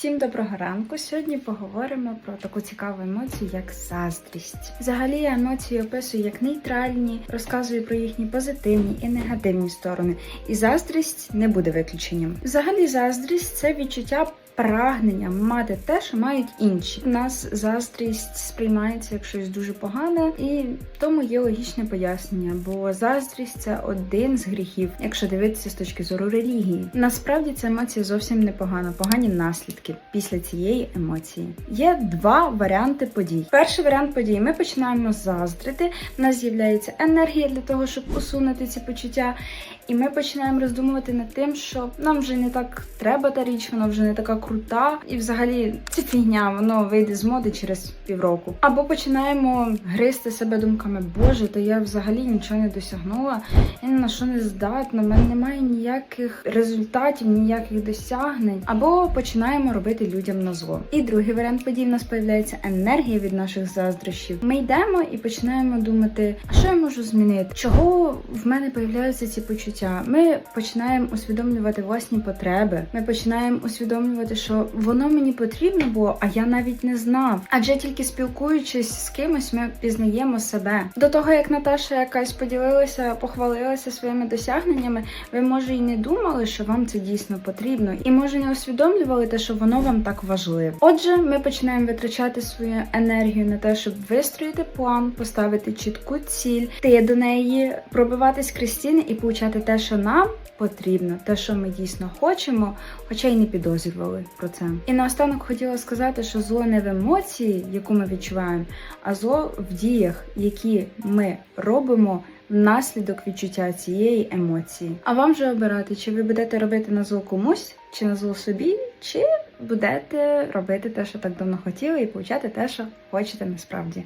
Всім доброго ранку. Сьогодні поговоримо про таку цікаву емоцію, як заздрість. Взагалі я емоції описую як нейтральні, розказую про їхні позитивні і негативні сторони. І заздрість не буде виключенням. Взагалі, заздрість це відчуття. Прагнення мати те, що мають інші. У нас заздрість сприймається як щось дуже погане, і тому є логічне пояснення, бо заздрість це один з гріхів, якщо дивитися з точки зору релігії. Насправді ця емоція зовсім не погана, погані наслідки після цієї емоції. Є два варіанти подій. Перший варіант подій: ми починаємо заздрити. У нас з'являється енергія для того, щоб усунути ці почуття. І ми починаємо роздумувати над тим, що нам вже не так треба та річ, вона вже не така крута, і взагалі це фігня, воно вийде з моди через півроку. Або починаємо гризти себе думками, боже, то я взагалі нічого не досягнула, я на що не здатна, в мене немає ніяких результатів, ніяких досягнень. Або починаємо робити людям на зло. І другий варіант подій в нас появляється енергія від наших заздрощів. Ми йдемо і починаємо думати, а що я можу змінити? Чого в мене появляються ці почуття? Ми починаємо усвідомлювати власні потреби. Ми починаємо усвідомлювати, що воно мені потрібно було, а я навіть не знав. Адже тільки спілкуючись з кимось, ми пізнаємо себе. До того як Наташа якась поділилася, похвалилася своїми досягненнями, ви може і не думали, що вам це дійсно потрібно, і може не усвідомлювали те, що воно вам так важливо. Отже, ми починаємо витрачати свою енергію на те, щоб вистроїти план, поставити чітку ціль, йти до неї, пробиватись крізь стіни і получати те, що нам потрібно, те, що ми дійсно хочемо, хоча й не підозрювали про це. І наостанок хотіла сказати, що зло не в емоції, яку ми відчуваємо, а зло в діях, які ми робимо. Внаслідок відчуття цієї емоції. А вам же обирати, чи ви будете робити на зло комусь, чи на зло собі, чи будете робити те, що так давно хотіли, і получати те, що хочете насправді.